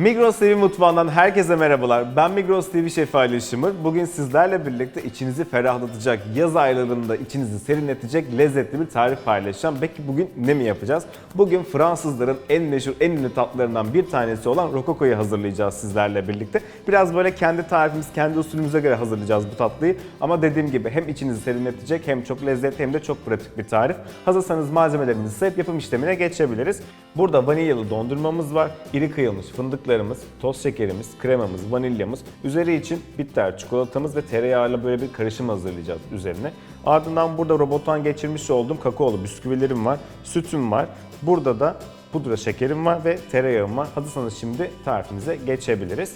Migros TV mutfağından herkese merhabalar. Ben Migros TV şefi Ali Şımır. Bugün sizlerle birlikte içinizi ferahlatacak, yaz aylarında içinizi serinletecek lezzetli bir tarif paylaşacağım. Peki bugün ne mi yapacağız? Bugün Fransızların en meşhur, en ünlü tatlarından bir tanesi olan rokokoyu hazırlayacağız sizlerle birlikte. Biraz böyle kendi tarifimiz, kendi usulümüze göre hazırlayacağız bu tatlıyı. Ama dediğim gibi hem içinizi serinletecek hem çok lezzetli hem de çok pratik bir tarif. Hazırsanız malzemelerimizi sayıp yapım işlemine geçebiliriz. Burada vanilyalı dondurmamız var, iri kıyılmış fındıklarımız, toz şekerimiz, kremamız, vanilyamız, üzeri için bitter çikolatamız ve tereyağıyla böyle bir karışım hazırlayacağız üzerine. Ardından burada robottan geçirmiş olduğum kakaolu bisküvilerim var, sütüm var. Burada da pudra şekerim var ve tereyağım var. Hazırsanız şimdi tarifimize geçebiliriz.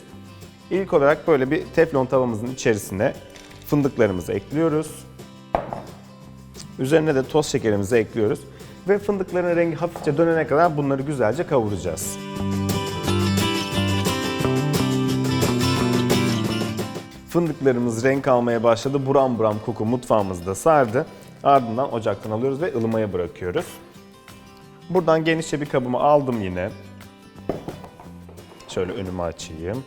İlk olarak böyle bir teflon tavamızın içerisine fındıklarımızı ekliyoruz. Üzerine de toz şekerimizi ekliyoruz. Ve fındıkların rengi hafifçe dönene kadar bunları güzelce kavuracağız. Fındıklarımız renk almaya başladı. Buram buram koku mutfağımızda sardı. Ardından ocaktan alıyoruz ve ılımaya bırakıyoruz. Buradan genişçe bir kabımı aldım yine. Şöyle önümü açayım.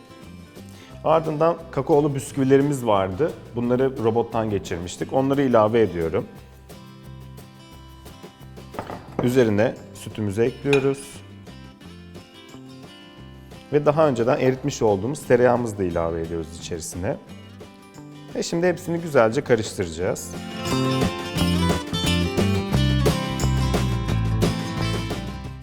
Ardından kakaolu bisküvilerimiz vardı. Bunları robottan geçirmiştik. Onları ilave ediyorum. Üzerine sütümüzü ekliyoruz. Ve daha önceden eritmiş olduğumuz tereyağımızı da ilave ediyoruz içerisine. Ve şimdi hepsini güzelce karıştıracağız.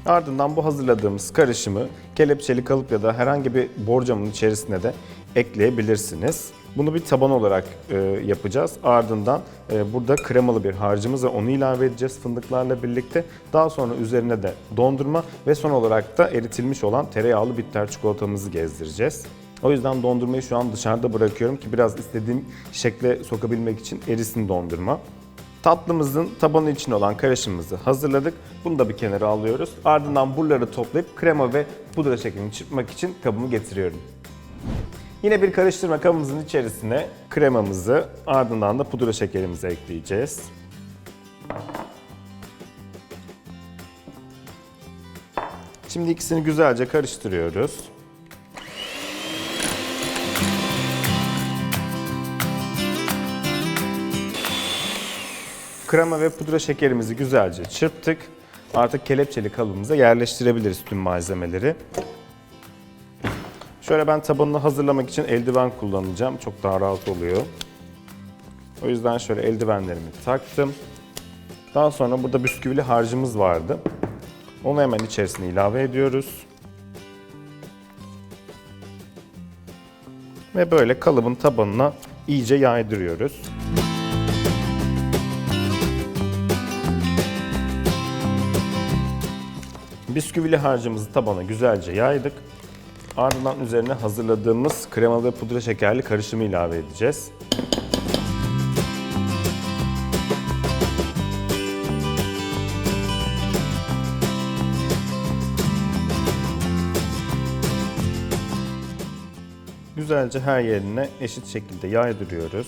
Ardından bu hazırladığımız karışımı kelepçeli kalıp ya da herhangi bir borcamın içerisine de ekleyebilirsiniz. Bunu bir taban olarak e, yapacağız. Ardından e, burada kremalı bir harcımız var. Onu ilave edeceğiz fındıklarla birlikte. Daha sonra üzerine de dondurma ve son olarak da eritilmiş olan tereyağlı bitter çikolatamızı gezdireceğiz. O yüzden dondurmayı şu an dışarıda bırakıyorum ki biraz istediğim şekle sokabilmek için erisin dondurma. Tatlımızın tabanı için olan karışımımızı hazırladık. Bunu da bir kenara alıyoruz. Ardından buraları toplayıp krema ve pudra şekerini çırpmak için kabımı getiriyorum. Yine bir karıştırma kabımızın içerisine kremamızı ardından da pudra şekerimizi ekleyeceğiz. Şimdi ikisini güzelce karıştırıyoruz. Krema ve pudra şekerimizi güzelce çırptık. Artık kelepçeli kalıbımıza yerleştirebiliriz tüm malzemeleri. Şöyle ben tabanını hazırlamak için eldiven kullanacağım. Çok daha rahat oluyor. O yüzden şöyle eldivenlerimi taktım. Daha sonra burada bisküvili harcımız vardı. Onu hemen içerisine ilave ediyoruz. Ve böyle kalıbın tabanına iyice yaydırıyoruz. Bisküvili harcımızı tabana güzelce yaydık. Ardından üzerine hazırladığımız kremalı ve pudra şekerli karışımı ilave edeceğiz. Güzelce her yerine eşit şekilde yaydırıyoruz.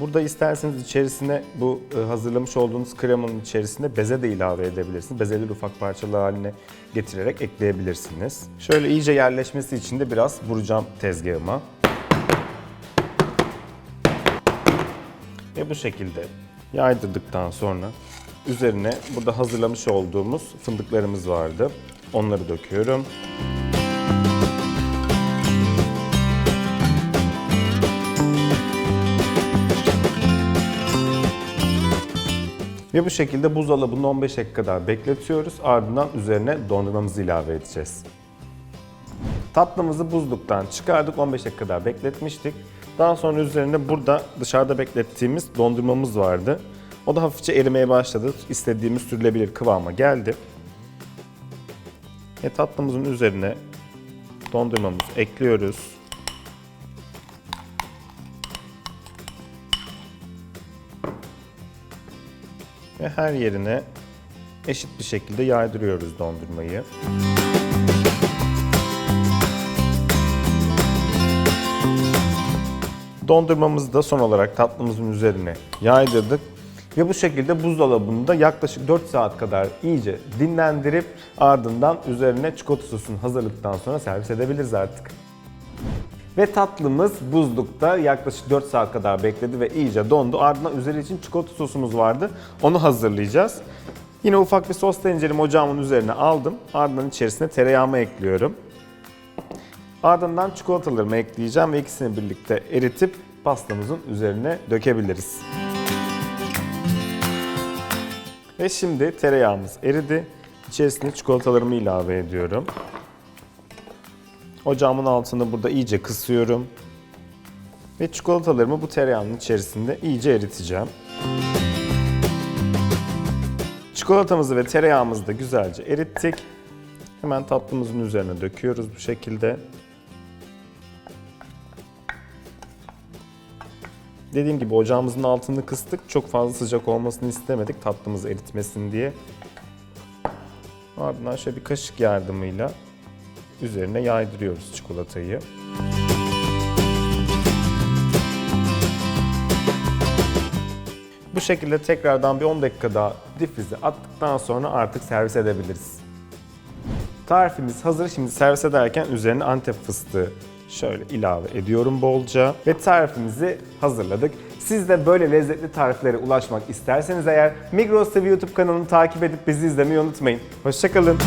Burada isterseniz içerisine bu e, hazırlamış olduğunuz kremanın içerisine beze de ilave edebilirsiniz. Bezeleri ufak parçalar haline getirerek ekleyebilirsiniz. Şöyle iyice yerleşmesi için de biraz vuracağım tezgahıma. Ve bu şekilde yaydırdıktan sonra üzerine burada hazırlamış olduğumuz fındıklarımız vardı. Onları döküyorum. Ve bu şekilde buzdolabında 15 dakika kadar bekletiyoruz. Ardından üzerine dondurmamızı ilave edeceğiz. Tatlımızı buzluktan çıkardık. 15 dakika kadar bekletmiştik. Daha sonra üzerine burada dışarıda beklettiğimiz dondurmamız vardı. O da hafifçe erimeye başladı. İstediğimiz sürülebilir kıvama geldi. Ve tatlımızın üzerine dondurmamızı ekliyoruz. Ve her yerine eşit bir şekilde yaydırıyoruz dondurmayı. Dondurmamızı da son olarak tatlımızın üzerine yaydırdık. Ve bu şekilde buzdolabında yaklaşık 4 saat kadar iyice dinlendirip ardından üzerine çikolata sosunu hazırladıktan sonra servis edebiliriz artık. Ve tatlımız buzlukta yaklaşık 4 saat kadar bekledi ve iyice dondu. Ardından üzeri için çikolata sosumuz vardı. Onu hazırlayacağız. Yine ufak bir sos tenceremi ocağımın üzerine aldım. Ardından içerisine tereyağımı ekliyorum. Ardından çikolatalarımı ekleyeceğim ve ikisini birlikte eritip pastamızın üzerine dökebiliriz. Ve şimdi tereyağımız eridi. İçerisine çikolatalarımı ilave ediyorum. Ocağımın altını burada iyice kısıyorum. Ve çikolatalarımı bu tereyağının içerisinde iyice eriteceğim. Çikolatamızı ve tereyağımızı da güzelce erittik. Hemen tatlımızın üzerine döküyoruz bu şekilde. Dediğim gibi ocağımızın altını kıstık. Çok fazla sıcak olmasını istemedik tatlımızı eritmesin diye. Ardından şöyle bir kaşık yardımıyla üzerine yaydırıyoruz çikolatayı. Bu şekilde tekrardan bir 10 dakika daha difrize attıktan sonra artık servis edebiliriz. Tarifimiz hazır. Şimdi servis ederken üzerine antep fıstığı şöyle ilave ediyorum bolca ve tarifimizi hazırladık. Siz de böyle lezzetli tariflere ulaşmak isterseniz eğer Migros TV YouTube kanalını takip edip bizi izlemeyi unutmayın. Hoşçakalın.